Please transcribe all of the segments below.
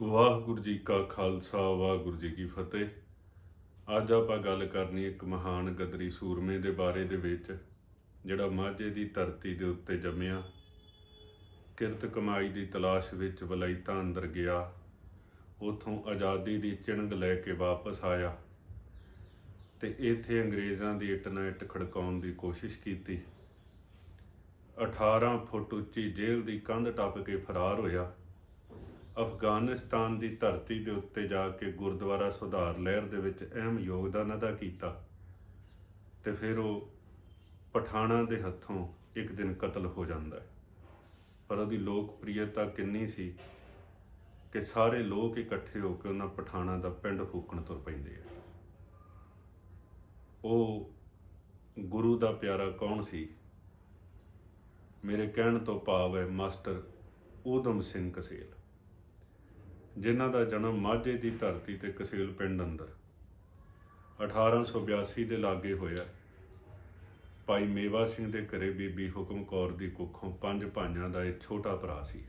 ਵਾਹਿਗੁਰੂ ਜੀ ਕਾ ਖਾਲਸਾ, ਵਾਹਿਗੁਰੂ ਜੀ ਕੀ ਫਤਿਹ। ਅੱਜ ਆਪਾਂ ਗੱਲ ਕਰਨੀ ਇੱਕ ਮਹਾਨ ਗਦਰੀ ਸੂਰਮੇ ਦੇ ਬਾਰੇ ਦੇ ਵਿੱਚ, ਜਿਹੜਾ ਮਾਝੇ ਦੀ ਧਰਤੀ ਦੇ ਉੱਤੇ ਜੰਮਿਆ, ਕਿਰਤ ਕਮਾਈ ਦੀ ਤਲਾਸ਼ ਵਿੱਚ ਵਲਾਇਤਾਂ ਅੰਦਰ ਗਿਆ, ਉਥੋਂ ਆਜ਼ਾਦੀ ਦੀ ਚਿਣਗ ਲੈ ਕੇ ਵਾਪਸ ਆਇਆ ਤੇ ਇੱਥੇ ਅੰਗਰੇਜ਼ਾਂ ਦੀ ਇੱਟ ਨਾਲ ਇੱਟ ਖੜਕਾਉਣ ਦੀ ਕੋਸ਼ਿਸ਼ ਕੀਤੀ। 18 ਫੁੱਟ ਉੱਚੀ ਜੇਲ੍ਹ ਦੀ ਕੰਧ ਟੱਪ ਕੇ ਫਰਾਰ ਹੋਇਆ। ਅਫਗਾਨਿਸਤਾਨ ਦੀ ਧਰਤੀ ਦੇ ਉੱਤੇ ਜਾ ਕੇ ਗੁਰਦੁਆਰਾ ਸੁਧਾਰ ਲਹਿਰ ਦੇ ਵਿੱਚ ਅਹਿਮ ਯੋਗਦਾਨ ਅਦਾ ਕੀਤਾ ਤੇ ਫਿਰ ਉਹ ਪਠਾਣਾ ਦੇ ਹੱਥੋਂ ਇੱਕ ਦਿਨ ਕਤਲ ਹੋ ਜਾਂਦਾ ਹੈ। ਪਰ ਉਹਦੀ ਲੋਕਪ੍ਰਿਯਤਾ ਕਿੰਨੀ ਸੀ ਕਿ ਸਾਰੇ ਲੋਕ ਇਕੱਠੇ ਹੋ ਕੇ ਉਹਨਾਂ ਪਠਾਣਾ ਦਾ ਪਿੰਡ ਫੂਕਣ ਤੁਰ ਪੈਂਦੇ ਆ। ਉਹ ਗੁਰੂ ਦਾ ਪਿਆਰਾ ਕੌਣ ਸੀ? ਮੇਰੇ ਕਹਿਣ ਤੋਂ ਭਾਵ ਹੈ ਮਾਸਟਰ ਊਧਮ ਸਿੰਘ ਕਸੇਲ। ਜਿਨ੍ਹਾਂ ਦਾ ਜਨਮ ਮਾਝੇ ਦੀ ਧਰਤੀ ਤੇ ਕਸੇਲ ਪਿੰਡ ਅੰਦਰ। 1882 ਦੇ ਲਾਗੇ ਹੋਇਆ ਭਾਈ ਮੇਵਾ ਸਿੰਘ ਦੇ ਘਰੇ ਬੀਬੀ ਹੁਕਮ ਕੌਰ ਦੀ ਕੁੱਖੋਂ ਪੰਜ ਭਾਈਆਂ ਦਾ ਇੱਕ ਛੋਟਾ ਭਰਾ ਸੀ।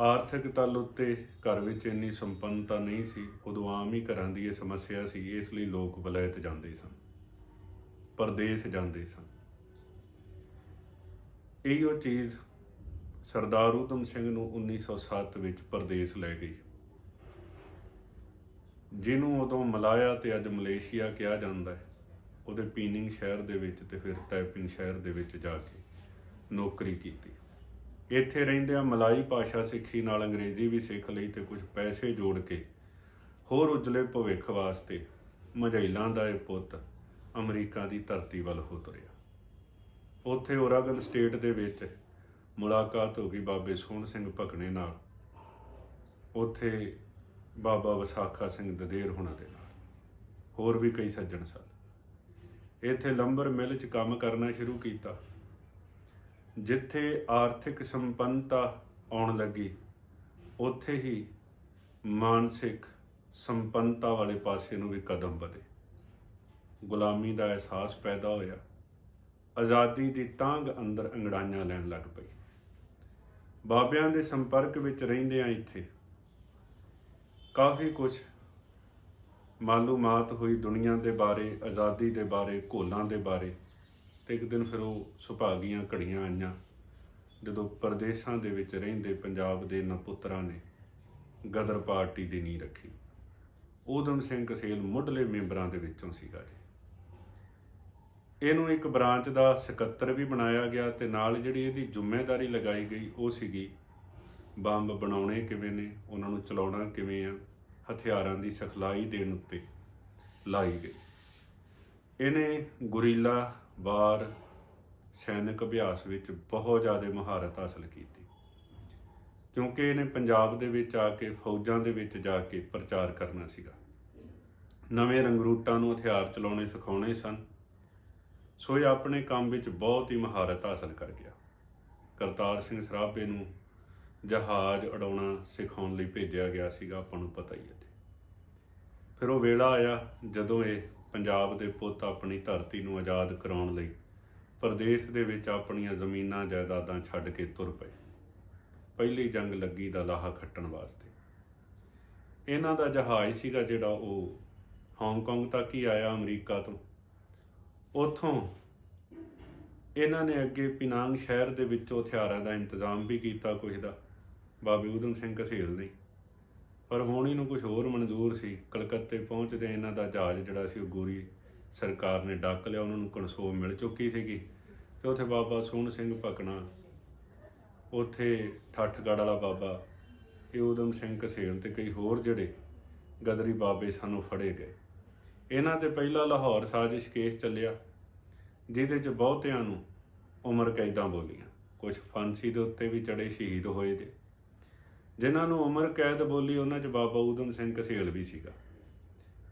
ਆਰਥਿਕ ਤਲ ਉੱਤੇ ਘਰ ਵਿੱਚ ਇੰਨੀ ਸੰਪੰਨਤਾ ਨਹੀਂ ਸੀ, ਉਦੋਂ ਆਮ ਹੀ ਘਰਾਂ ਦੀ ਇਹ ਸਮੱਸਿਆ ਸੀ, ਇਸ ਲਈ ਲੋਕ ਵਲੈਤ ਜਾਂਦੇ ਸਨ, ਪਰਦੇਸ ਜਾਂਦੇ ਸਨ। ਇਹੋ ਚੀਜ਼ ਸਰਦਾਰ ਊਧਮ ਸਿੰਘ ਨੂੰ 1907 ਵਿੱਚ ਪਰਦੇਸ ਲੈ ਗਈ। ਜਿਹਨੂੰ ਉਦੋਂ ਮਲਾਇਆ ਤੇ ਅੱਜ ਮਲੇਸ਼ੀਆ ਕਿਹਾ ਜਾਂਦਾ ਹੈ, ਉਹਦੇ ਪੀਨਿੰਗ ਸ਼ਹਿਰ ਦੇ ਵਿੱਚ ਤੇ ਫਿਰ ਟੈਪਿੰਗ ਸ਼ਹਿਰ ਦੇ ਵਿੱਚ ਜਾ ਕੇ ਨੌਕਰੀ ਕੀਤੀ। ਇੱਥੇ ਰਹਿੰਦਿਆਂ ਮਲਾਈ ਭਾਸ਼ਾ ਸਿੱਖੀ ਨਾਲ ਅੰਗਰੇਜ਼ੀ ਵੀ ਸਿੱਖ ਲਈ ਤੇ ਕੁਝ ਪੈਸੇ ਜੋੜ ਕੇ ਹੋਰ ਉਜਲੇ ਭਵਿੱਖ ਵਾਸਤੇ ਮਝੈਲਾਂ ਦਾ ਇਹ ਪੁੱਤ ਅਮਰੀਕਾ ਦੀ ਧਰਤੀ ਵੱਲ ਹੋ ਤੁਰਿਆ। ਉੱਥੇ ਓਰਾਗਨ ਸਟੇਟ ਦੇ ਵਿੱਚ ਮੁਲਾਕਾਤ ਹੋ ਗਈ ਬਾਬੇ ਸੋਹਣ ਸਿੰਘ ਭਕਨੇ ਨਾਲ। ਉੱਥੇ ਬਾਬਾ ਵਿਸਾਖਾ ਸਿੰਘ ਦਦੇਰ ਹੁਣਾਂ ਦੇ ਨਾਲ। ਹੋਰ ਵੀ ਕਈ ਸੱਜਣ ਸਨ। ਇੱਥੇ ਲੰਬਰ ਮਿਲ 'ਚ ਕੰਮ ਕਰਨਾ ਸ਼ੁਰੂ ਕੀਤਾ। ਜਿੱਥੇ ਆਰਥਿਕ ਸੰਪੰਨਤਾ ਆਉਣ ਲੱਗੀ, ਉੱਥੇ ਹੀ ਮਾਨਸਿਕ ਸੰਪੰਨਤਾ ਵਾਲੇ ਪਾਸੇ ਨੂੰ ਵੀ ਕਦਮ ਵਧੇ। ਗੁਲਾਮੀ ਦਾ ਅਹਿਸਾਸ ਪੈਦਾ ਹੋਇਆ। ਆਜ਼ਾਦੀ ਦੀ ਤਾਂਗ ਅੰਦਰ ਅੰਗੜਾਈਆਂ ਲੈਣ ਲੱਗ ਪਈ। ਬਾਬਿਆਂ ਦੇ ਸੰਪਰਕ ਵਿੱਚ ਰਹਿੰਦਿਆਂ ਇੱਥੇ। ਕਾਫੀ ਕੁਝ ਮਾਲੂਮਾਤ ਹੋਈ ਦੁਨੀਆ ਦੇ ਬਾਰੇ, ਆਜ਼ਾਦੀ ਦੇ ਬਾਰੇ, ਘੋਲਾਂ ਦੇ ਬਾਰੇ। ਤੇ ਇੱਕ ਦਿਨ ਫਿਰ ਉਹ ਸੁਭਾਗੀਆਂ ਘੜੀਆਂ ਆਈਆਂ, ਜਦੋਂ ਪਰਦੇਸਾਂ ਦੇ ਵਿੱਚ ਰਹਿੰਦੇ ਪੰਜਾਬ ਦੇ ਨਪੁੱਤਰਾਂ ਨੇ ਗਦਰ ਪਾਰਟੀ ਦੀ ਨੀਂਹ ਰੱਖੀ। ਊਧਮ ਸਿੰਘ ਕਸੇਲ ਮੁੱਢਲੇ ਮੈਂਬਰਾਂ ਦੇ ਵਿੱਚੋਂ ਸੀਗਾ ਜੀ ਇਹਨੂੰ ਇੱਕ ਬ੍ਰਾਂਚ ਦਾ ਸਕੱਤਰ ਵੀ ਬਣਾਇਆ ਗਿਆ ਤੇ ਨਾਲ ਜਿਹੜੀ ਇਹਦੀ ਜ਼ਿੰਮੇਵਾਰੀ ਲਗਾਈ ਗਈ ਉਹ ਸੀਗੀ ਬੰਬ ਬਣਾਉਣੇ ਕਿਵੇਂ ਨੇ, ਉਹਨਾਂ ਨੂੰ ਚਲਾਉਣਾ ਕਿਵੇਂ ਆ, ਹਥਿਆਰਾਂ ਦੀ ਸਿਖਲਾਈ ਦੇਣ ਉੱਤੇ ਲਾਈ ਗਈ। ਇਹਨੇ ਗੁਰੀਲਾ ਵਾਰ ਸੈਨਿਕ ਅਭਿਆਸ ਵਿੱਚ ਬਹੁਤ ਜ਼ਿਆਦਾ ਮਹਾਰਤ ਹਾਸਲ ਕੀਤੀ। ਕਿਉਂਕਿ ਇਹਨੇ ਪੰਜਾਬ ਦੇ ਵਿੱਚ ਆ ਕੇ, ਫੌਜਾਂ ਦੇ ਵਿੱਚ ਜਾ ਕੇ ਪ੍ਰਚਾਰ ਕਰਨਾ ਸੀਗਾ। ਨਵੇਂ ਰੰਗਰੂਟਾਂ ਨੂੰ ਹਥਿਆਰ ਚਲਾਉਣੇ ਸਿਖਾਉਣੇ ਸਨ। ਸੋ ਇਹ ਆਪਣੇ ਕੰਮ ਵਿੱਚ ਬਹੁਤ ਹੀ ਮਹਾਰਤ ਹਾਸਲ ਕਰ ਗਿਆ। ਕਰਤਾਰ ਸਿੰਘ ਸਰਾਭੇ ਨੂੰ ਜਹਾਜ਼ ਉਡਾਉਣਾ ਸਿਖਾਉਣ ਲਈ ਭੇਜਿਆ ਗਿਆ ਸੀਗਾ, ਆਪਾਂ ਨੂੰ ਪਤਾ ਹੀ ਹੈ ਫਿਰ ਉਹ ਵੇਲਾ ਆਇਆ ਜਦੋਂ ਇਹ ਪੰਜਾਬ ਦੇ ਪੁੱਤ ਆਪਣੀ ਧਰਤੀ ਨੂੰ ਆਜ਼ਾਦ ਕਰਾਉਣ ਲਈ ਪ੍ਰਦੇਸ਼ ਦੇ ਵਿੱਚ ਆਪਣੀਆਂ ਜ਼ਮੀਨਾਂ, ਜਾਇਦਾਦਾਂ ਛੱਡ ਕੇ ਤੁਰ ਪਏ। ਪਹਿਲੀ ਜੰਗ ਲੱਗੀ ਦਾ ਲਾਹਾ ਖੱਟਣ ਵਾਸਤੇ। ਇਹਨਾਂ ਦਾ ਜਹਾਜ਼ ਸੀਗਾ ਜਿਹੜਾ ਉਹ ਹਾਂਗਕਾਂਗ ਤੱਕ ਹੀ ਆਇਆ, ਅਮਰੀਕਾ ਤੋਂ। ਉਥੋਂ ਇਹਨਾਂ ਨੇ ਅੱਗੇ ਪਿਨਾਂਗ ਸ਼ਹਿਰ ਦੇ ਵਿੱਚੋਂ ਹਥਿਆਰਾਂ ਦਾ ਇੰਤਜ਼ਾਮ ਵੀ ਕੀਤਾ ਕੁਝ ਦਾ। ਬਾਬੇ ਊਧਮ ਸਿੰਘ ਕਸੇਲ ਨੇ। ਪਰ ਹੁਣ ਇਹਨੂੰ ਕੁਝ ਹੋਰ ਮਨਜ਼ੂਰ ਸੀ। ਕਲਕੱਤੇ ਪਹੁੰਚਦੇ ਇਹਨਾਂ ਦਾ ਜਹਾਜ਼ ਜਿਹੜਾ ਸੀ ਉਹ ਗੋਰੀ ਸਰਕਾਰ ਨੇ ਡੱਕ ਲਿਆ। ਉਹਨਾਂ ਨੂੰ ਕਨਸੋਲ ਮਿਲ ਚੁੱਕੀ ਸੀਗੀ। ਤੇ ਉੱਥੇ ਬਾਬਾ ਸੋਹਣ ਸਿੰਘ ਭਕਣਾ ਉੱਥੇ ਠੱਠਗੜ ਵਾਲਾ ਬਾਬਾ, ਇਹ ਊਧਮ ਸਿੰਘ ਕਸੇਲ ਤੇ ਕਈ ਹੋਰ ਜਿਹੜੇ ਗਦਰੀ ਬਾਬੇ ਸਾਨੂੰ ਫੜੇ ਗਏ। ਇਹਨਾਂ ਦੇ ਪਹਿਲਾਂ ਲਾਹੌਰ ਸਾਜ਼ਿਸ਼ ਕੇਸ ਚੱਲਿਆ, ਜਿਹਦੇ 'ਚ ਬਹੁਤਿਆਂ ਨੂੰ ਉਮਰ ਕੈਦਾਂ ਬੋਲੀਆਂ। ਕੁਝ ਫਾਂਸੀ ਦੇ ਉੱਤੇ ਵੀ ਚੜੇ ਸ਼ਹੀਦ ਹੋਏ ਜੇ। ਜਿਨ੍ਹਾਂ ਨੂੰ ਉਮਰ ਕੈਦ ਬੋਲੀ, ਉਹਨਾਂ 'ਚ ਬਾਬਾ ਊਧਮ ਸਿੰਘ ਕਸੇਲ ਵੀ ਸੀਗਾ।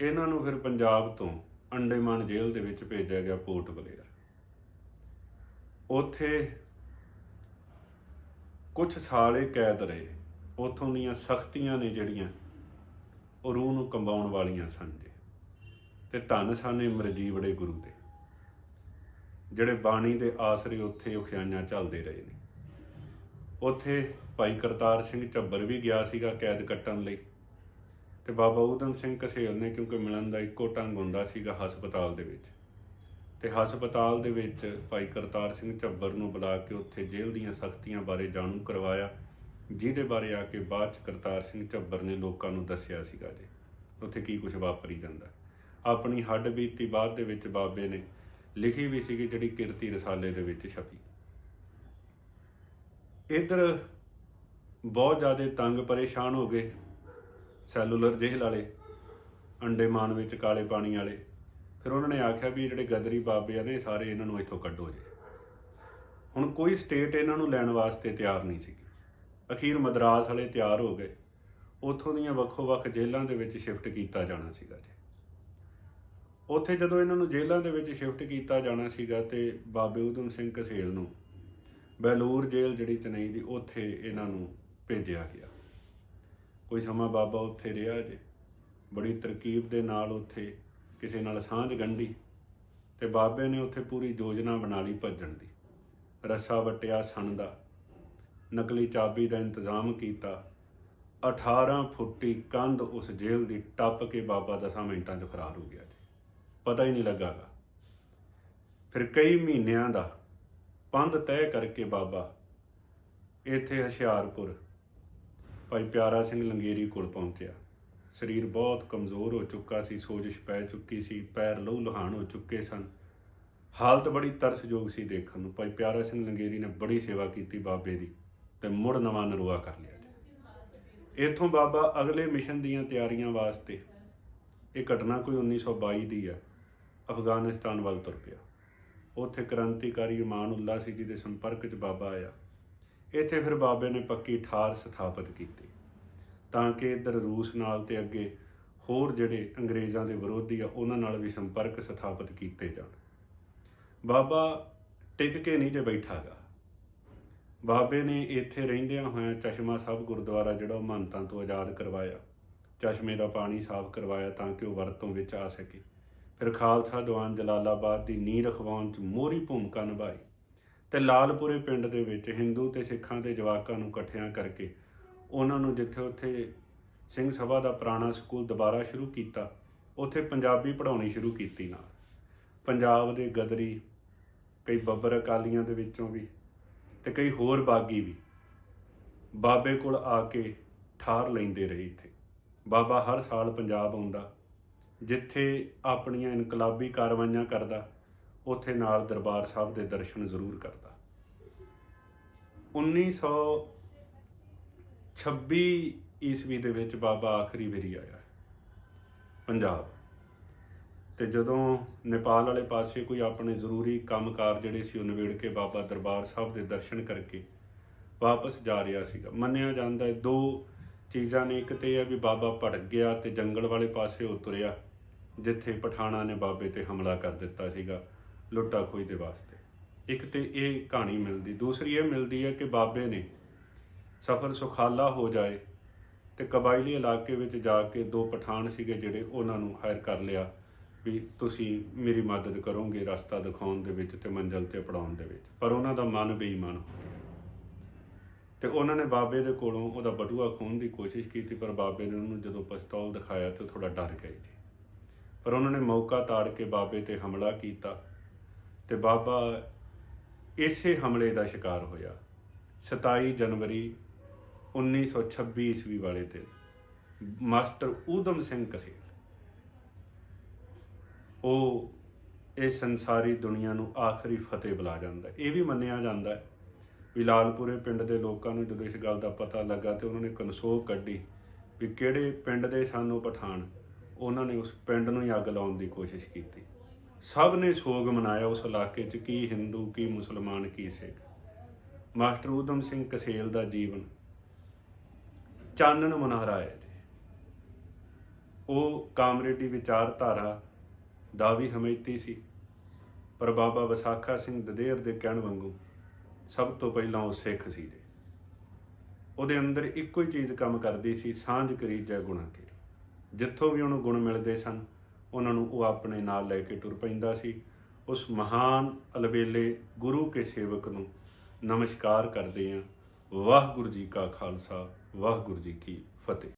ਇਹਨਾਂ ਨੂੰ ਫਿਰ ਪੰਜਾਬ ਤੋਂ ਅੰਡੇਮਾਨ ਜੇਲ੍ਹ ਦੇ ਵਿੱਚ ਭੇਜਿਆ ਗਿਆ ਪੋਰਟ ਬਲੇਅਰ। ਉੱਥੇ ਕੁਝ ਸਾਲੇ ਕੈਦ ਰਹੇ। ਉਥੋਂ ਦੀਆਂ ਸਖਤੀਆਂ ਨੇ ਜਿਹੜੀਆਂ, ਉਹ ਰੂਹ ਨੂੰ ਕੰਬਾਉਣ ਵਾਲੀਆਂ ਸਨ ਜੀ। ਤੇ ਧੰਨ ਸਾਨੇ ਮਰਜੀਵੜੇ ਗੁਰੂ ਦੇ। ਜਿਹੜੇ ਬਾਣੀ ਦੇ ਆਸਰੇ ਉੱਥੇ ਉਖਿਆਈਆਂ ਚੱਲਦੇ ਰਹੇ ਨੇ। ਉੱਥੇ ਭਾਈ ਕਰਤਾਰ ਸਿੰਘ ਝੱਬਰ ਵੀ ਗਿਆ ਸੀਗਾ ਕੈਦ ਕੱਟਣ ਲਈ। ਤੇ ਬਾਬਾ ਊਧਮ ਸਿੰਘ ਕਸੇਲ ਨੇ ਕਿਉਂਕਿ ਮਿਲਣ ਦਾ ਇੱਕੋ ਢੰਗ ਹੁੰਦਾ ਸੀਗਾ ਹਸਪਤਾਲ ਦੇ ਵਿੱਚ। ਤੇ ਹਸਪਤਾਲ ਦੇ ਵਿੱਚ ਭਾਈ ਕਰਤਾਰ ਸਿੰਘ ਝੱਬਰ ਨੂੰ ਬੁਲਾ ਕੇ ਉੱਥੇ ਜੇਲ੍ਹ ਦੀਆਂ ਸਖਤੀਆਂ ਬਾਰੇ ਜਾਣੂ ਕਰਵਾਇਆ, ਜਿਹਦੇ ਬਾਰੇ ਆ ਕੇ ਬਾਅਦ ਚ ਕਰਤਾਰ ਸਿੰਘ ਝੱਬਰ ਨੇ ਲੋਕਾਂ ਨੂੰ ਦੱਸਿਆ ਸੀਗਾ ਜੀ, ਉੱਥੇ ਕੀ ਕੁਝ ਵਾਪਰੀ ਜਾਂਦਾ। ਆਪਣੀ ਹੱਡ ਬੀਤੀ ਬਾਅਦ ਦੇ ਵਿੱਚ ਬਾਬੇ ਨੇ ਲਿਖੀ ਵੀ ਸੀਗੀ ਜਿਹੜੀ ਕਿਰਤੀ ਰਸਾਲੇ ਦੇ ਵਿੱਚ ਛਪੀ। ਇਧਰ ਬਹੁਤ ਜ਼ਿਆਦਾ ਤੰਗ ਪਰੇਸ਼ਾਨ ਹੋ ਗਏ ਸੈਲੂਲਰ ਜੇਲ੍ਹ ਵਾਲੇ ਅੰਡੇਮਾਨ ਵਿੱਚ ਕਾਲੇ ਪਾਣੀ ਵਾਲੇ। ਫਿਰ ਉਹਨਾਂ ਨੇ ਆਖਿਆ ਵੀ ਜਿਹੜੇ ਗਦਰੀ ਬਾਬੇ ਆ ਨੇ, ਇਹ ਸਾਰੇ ਇਹਨਾਂ ਨੂੰ ਇੱਥੋਂ ਕੱਢੋ ਜੀ। ਹੁਣ ਕੋਈ ਸਟੇਟ ਇਹਨਾਂ ਨੂੰ ਲੈਣ ਵਾਸਤੇ ਤਿਆਰ ਨਹੀਂ ਸੀ ਅਖੀਰ ਮਦਰਾਸ ਵਾਲੇ ਤਿਆਰ ਹੋ ਗਏ। ਉੱਥੋਂ ਦੀਆਂ ਵੱਖੋ-ਵੱਖ ਜੇਲ੍ਹਾਂ ਦੇ ਵਿੱਚ ਸ਼ਿਫਟ ਕੀਤਾ ਜਾਣਾ ਸੀਗਾ ਜੀ। ਉੱਥੇ ਜਦੋਂ ਇਹਨਾਂ ਨੂੰ ਜੇਲ੍ਹਾਂ ਦੇ ਵਿੱਚ ਸ਼ਿਫਟ ਕੀਤਾ ਜਾਣਾ ਸੀਗਾ ਤੇ ਬਾਬੇ ਊਧਮ ਸਿੰਘ ਕਸੇਲ ਨੂੰ ਬੈਲੂਰ ਜੇਲ੍ਹ ਜਿਹੜੀ ਚੇਨਈ ਦੀ, ਉੱਥੇ ਇਹਨਾਂ ਨੂੰ ਭੇਜਿਆ ਗਿਆ। ਕੋਈ ਸਮਾਂ ਬਾਬਾ ਉੱਥੇ ਰਿਹਾ ਜੇ, ਬੜੀ ਤਰਕੀਬ ਦੇ ਨਾਲ ਉੱਥੇ ਕਿਸੇ ਨਾਲ ਸਾਂਝ ਗੰਢੀ ਤੇ ਬਾਬੇ ਨੇ ਉੱਥੇ ਪੂਰੀ ਯੋਜਨਾ ਬਣਾ ਲਈ ਭੱਜਣ ਦੀ। ਰੱਸਾ ਵਟਿਆ ਸਣ ਦਾ, ਨਕਲੀ ਚਾਬੀ ਦਾ ਇੰਤਜ਼ਾਮ ਕੀਤਾ। 18 ਫੁੱਟੀ ਕੰਧ ਉਸ ਜੇਲ੍ਹ ਦੀ ਟੱਪ ਕੇ ਬਾਬਾ ਦਸਾਂ ਮਿੰਟਾਂ 'ਚ ਫਰਾਰ ਹੋ ਗਿਆ। ਪਤਾ ਹੀ ਨਹੀਂ ਲੱਗਾਗਾ। ਫਿਰ ਕਈ ਮਹੀਨਿਆਂ ਦਾ ਪੰਧ ਤੈਅ ਕਰਕੇ ਬਾਬਾ ਇੱਥੇ ਹੁਸ਼ਿਆਰਪੁਰ ਭਾਈ ਪਿਆਰਾ ਸਿੰਘ ਲੰਗੇਰੀ ਕੋਲ ਪਹੁੰਚਿਆ। ਸਰੀਰ ਬਹੁਤ ਕਮਜ਼ੋਰ ਹੋ ਚੁੱਕਾ ਸੀ, ਸੋਜਸ਼ ਪੈ ਚੁੱਕੀ ਸੀ, ਪੈਰ ਲਹੂ ਲੁਹਾਨ ਹੋ ਚੁੱਕੇ ਸਨ। ਹਾਲਤ ਬੜੀ ਤਰਸਯੋਗ ਸੀ ਦੇਖਣ ਨੂੰ। ਭਾਈ ਪਿਆਰਾ ਸਿੰਘ ਲੰਗੇਰੀ ਨੇ ਬੜੀ ਸੇਵਾ ਕੀਤੀ ਬਾਬੇ ਦੀ ਤੇ ਮੁੜ ਨਵਾਂ ਨਰੂਆ ਕਰ ਲਿਆ ਜੀ। ਇੱਥੋਂ ਬਾਬਾ ਅਗਲੇ ਮਿਸ਼ਨ ਦੀਆਂ ਤਿਆਰੀਆਂ ਵਾਸਤੇ ਇਹ ਘਟਨਾ ਕੋਈ 1922 ਦੀ ਆ। ਅਫਗਾਨਿਸਤਾਨ ਵੱਲ ਤੁਰ ਪਿਆ। ਉੱਥੇ ਕ੍ਰਾਂਤੀਕਾਰੀ ਇਮਾਨੁੱਲਾ ਸੀ ਜੀ ਦੇ ਸੰਪਰਕ 'ਚ ਬਾਬਾ ਆਇਆ। ਇੱਥੇ ਫਿਰ ਬਾਬੇ ਨੇ ਪੱਕੀ ਠਾਰ ਸਥਾਪਿਤ ਕੀਤੀ। ਤਾਂ ਕਿ ਇੱਧਰ ਰੂਸ ਨਾਲ ਤੇ ਅੱਗੇ ਹੋਰ ਜਿਹੜੇ ਅੰਗਰੇਜ਼ਾਂ ਦੇ ਵਿਰੋਧੀ ਆ, ਉਹਨਾਂ ਨਾਲ ਵੀ ਸੰਪਰਕ ਸਥਾਪਿਤ ਕੀਤੇ ਜਾਣ। ਬਾਬਾ ਟਿਕ ਕੇ ਨਹੀਂ ਜੇ ਬੈਠਾਗਾ ਬਾਬੇ ਨੇ ਇੱਥੇ ਰਹਿੰਦਿਆਂ ਹੋਇਆਂ ਚਸ਼ਮਾ ਸਾਹਿਬ ਗੁਰਦੁਆਰਾ ਜਿਹੜਾ ਉਹ ਮਹੰਤਾਂ ਤੋਂ ਆਜ਼ਾਦ ਕਰਵਾਇਆ। ਚਸ਼ਮੇ ਦਾ ਪਾਣੀ ਸਾਫ਼ ਕਰਵਾਇਆ ਤਾਂ ਕਿ ਉਹ ਵਰਤੋਂ ਵਿੱਚ ਆ ਸਕੇ। ਫਿਰ ਖਾਲਸਾ ਦੀਵਾਨ ਜਲਾਲਾਬਾਦ ਦੀ ਨੀਂਹ ਰਖਵਾਉਣ 'ਚ ਮੋਹਰੀ ਭੂਮਿਕਾ ਨਿਭਾਈ ਤੇ ਲਾਲਪੁਰੇ ਪਿੰਡ ਦੇ ਵਿੱਚ ਹਿੰਦੂ ਤੇ ਸਿੱਖਾਂ ਦੇ ਜਵਾਕਾਂ ਨੂੰ ਇਕੱਠਿਆਂ ਕਰਕੇ ਉਹਨਾਂ ਨੂੰ ਜਿੱਥੇ ਉੱਥੇ ਸਿੰਘ ਸਭਾ ਦਾ ਪੁਰਾਣਾ ਸਕੂਲ ਦੁਬਾਰਾ ਸ਼ੁਰੂ ਕੀਤਾ, ਉੱਥੇ ਪੰਜਾਬੀ ਪੜ੍ਹਾਉਣੀ ਸ਼ੁਰੂ ਕੀਤੀ ਨਾਲ। ਪੰਜਾਬ ਦੇ ਗਦਰੀ, ਕਈ ਬੱਬਰ ਅਕਾਲੀਆਂ ਦੇ ਵਿੱਚੋਂ ਵੀ ਤੇ ਕਈ ਹੋਰ ਬਾਗੀ ਵੀ ਬਾਬੇ ਕੋਲ ਆ ਕੇ ਠਾਰ ਲੈਂਦੇ ਰਹੇ ਇੱਥੇ। ਬਾਬਾ ਹਰ ਸਾਲ ਪੰਜਾਬ ਆਉਂਦਾ ਜਿੱਥੇ ਆਪਣੀਆਂ ਇਨਕਲਾਬੀ ਕਾਰਵਾਈਆਂ ਕਰਦਾ, ਉੱਥੇ ਨਾਲ ਦਰਬਾਰ ਸਾਹਿਬ ਦੇ ਦਰਸ਼ਨ ਜ਼ਰੂਰ ਕਰਦਾ। 1926 ਈਸਵੀ ਦੇ ਵਿੱਚ ਬਾਬਾ ਆਖਰੀ ਵਾਰੀ ਆਇਆ ਪੰਜਾਬ। ਤੇ ਜਦੋਂ ਨੇਪਾਲ ਵਾਲੇ ਪਾਸੇ ਕੋਈ ਆਪਣੇ ਜ਼ਰੂਰੀ ਕੰਮਕਾਰ ਜਿਹੜੇ ਸੀ ਉਹ ਨਿਬੇੜ ਕੇ ਬਾਬਾ ਦਰਬਾਰ ਸਾਹਿਬ ਦੇ ਦਰਸ਼ਨ ਕਰਕੇ ਵਾਪਸ ਜਾ ਰਿਹਾ ਸੀਗਾ। ਮੰਨਿਆ ਜਾਂਦਾ ਹੈ, ਦੋ ਚੀਜ਼ਾਂ ਨੇ, ਇੱਕ ਤੇ ਇਹ ਹੈ ਵੀ ਬਾਬਾ ਭੜਕ ਗਿਆ ਤੇ ਜੰਗਲ ਵਾਲੇ ਪਾਸੇ ਉਹ ਤੁਰਿਆ ਜਿੱਥੇ ਪਠਾਣਾ ਨੇ ਬਾਬੇ ਤੇ ਹਮਲਾ ਕਰ ਦਿੱਤਾ ਸੀਗਾ ਲੁੱਟਾ ਖੋਈ ਦੇ ਵਾਸਤੇ। ਇੱਕ ਤੇ ਇਹ ਕਹਾਣੀ ਮਿਲਦੀ, ਦੂਸਰੀ ਇਹ ਮਿਲਦੀ ਹੈ ਕਿ ਬਾਬੇ ਨੇ ਸਫ਼ਰ ਸੁਖਾਲਾ ਹੋ ਜਾਏ ਤੇ ਕਬਾਇਲੀ ਇਲਾਕੇ ਵਿੱਚ ਜਾ ਕੇ ਦੋ ਪਠਾਨ ਸੀਗੇ ਜਿਹੜੇ ਉਹਨਾਂ ਨੂੰ ਹਾਇਰ ਕਰ ਲਿਆ ਵੀ ਤੁਸੀਂ ਮੇਰੀ ਮਦਦ ਕਰੋਗੇ ਰਸਤਾ ਦਿਖਾਉਣ ਦੇ ਵਿੱਚ ਤੇ ਮੰਜ਼ਲ ਤੇ ਪੜਾਉਣ ਦੇ ਵਿੱਚ। ਪਰ ਉਹਨਾਂ ਦਾ ਮਨ ਬੇਈਮਾਨ ਹੋ ਗਿਆ। ਤੇ ਉਹਨਾਂ ਨੇ ਬਾਬੇ ਦੇ ਕੋਲੋਂ ਉਹਦਾ ਬਟੂਆ ਖੋਹਣ ਦੀ ਕੋਸ਼ਿਸ਼ ਕੀਤੀ, ਪਰ ਬਾਬੇ ਨੇ ਉਹਨੂੰ ਜਦੋਂ ਪਿਸਤੌਲ ਦਿਖਾਇਆ ਤੇ ਥੋੜਾ ਡਰ ਗਏ ਜੀ। ਪਰ ਉਹਨਾਂ ਨੇ ਮੌਕਾ ਤਾੜ ਕੇ ਬਾਬੇ ਤੇ ਹਮਲਾ ਕੀਤਾ ਤੇ ਬਾਬਾ ਇਸੇ ਹਮਲੇ ਦਾ ਸ਼ਿਕਾਰ ਹੋਇਆ। 27 ਜਨਵਰੀ 1926 ਈਸਵੀ ਵਾਲੇ ਦਿਨ ਮਾਸਟਰ ਊਧਮ ਸਿੰਘ ਕਸੇਲ, ਉਹ ਇਹ ਸੰਸਾਰੀ ਦੁਨੀਆ ਨੂੰ ਆਖਰੀ ਫਤਿਹ ਬੁਲਾ ਜਾਂਦਾ ਇਹ ਵੀ ਮੰਨਿਆ ਜਾਂਦਾ ਹੈ ਵੀ ਲਾਲਪੁਰੇ ਪਿੰਡ ਦੇ ਲੋਕਾਂ ਨੂੰ ਜਦੋਂ ਇਸ ਗੱਲ ਦਾ ਪਤਾ ਲੱਗਾ ਤੇ ਉਹਨਾਂ ਨੇ ਕਨਸੋਗ ਕੱਢੀ ਵੀ ਕਿਹੜੇ ਪਿੰਡ ਦੇ ਸਾਨੂੰ ਪਠਾਨ। ਉਹਨਾਂ ਨੇ ਉਸ ਪਿੰਡ ਨੂੰ ਹੀ ਅੱਗ ਲਾਉਣ ਦੀ ਕੋਸ਼ਿਸ਼ ਕੀਤੀ। ਸਭ ਨੇ ਸੋਗ ਮਨਾਇਆ ਉਸ ਇਲਾਕੇ 'ਚ, ਕੀ ਹਿੰਦੂ, ਕੀ ਮੁਸਲਮਾਨ, ਕੀ ਸਿੱਖ। ਮਾਸਟਰ ਊਧਮ ਸਿੰਘ ਕਸੇਲ ਦਾ ਜੀਵਨ ਚਾਨਣ ਮਨਹਰਾ ਹੈ ਉਹ ਕਾਮਰੇਡੀ ਵਿਚਾਰਧਾਰਾ ਦਾ ਵੀ ਹਮੇਤੀ ਸੀ, ਪਰ ਬਾਬਾ ਵਿਸਾਖਾ ਸਿੰਘ ਦਦੇਰ ਦੇ ਕਹਿਣ ਵਾਂਗੂ ਸਭ ਤੋਂ ਪਹਿਲਾਂ ਉਹ ਸਿੱਖ ਸੀ ਜੀ ਉਹਦੇ ਅੰਦਰ ਇੱਕੋ ਹੀ ਚੀਜ਼ ਕੰਮ ਕਰਦੀ ਸੀ, ਸਾਂਝ ਕਰੀ ਜੈ ਗੁਣਾ ਕੇ। ਜਿੱਥੋਂ ਵੀ ਉਹਨੂੰ ਗੁਣ ਮਿਲਦੇ ਸਨ, ਉਹਨਾਂ ਨੂੰ ਉਹ ਆਪਣੇ ਨਾਲ ਲੈ ਕੇ ਤੁਰ ਪੈਂਦਾ ਸੀ। ਉਸ ਮਹਾਨ ਅਲਵੇਲੇ ਗੁਰੂ ਕੇ ਸੇਵਕ ਨੂੰ ਨਮਸਕਾਰ ਕਰਦੇ ਹਾਂ ਵਾਹਿਗੁਰੂ ਜੀ ਕਾ ਖਾਲਸਾ, ਵਾਹਿਗੁਰੂ ਜੀ ਕੀ ਫਤਿਹ।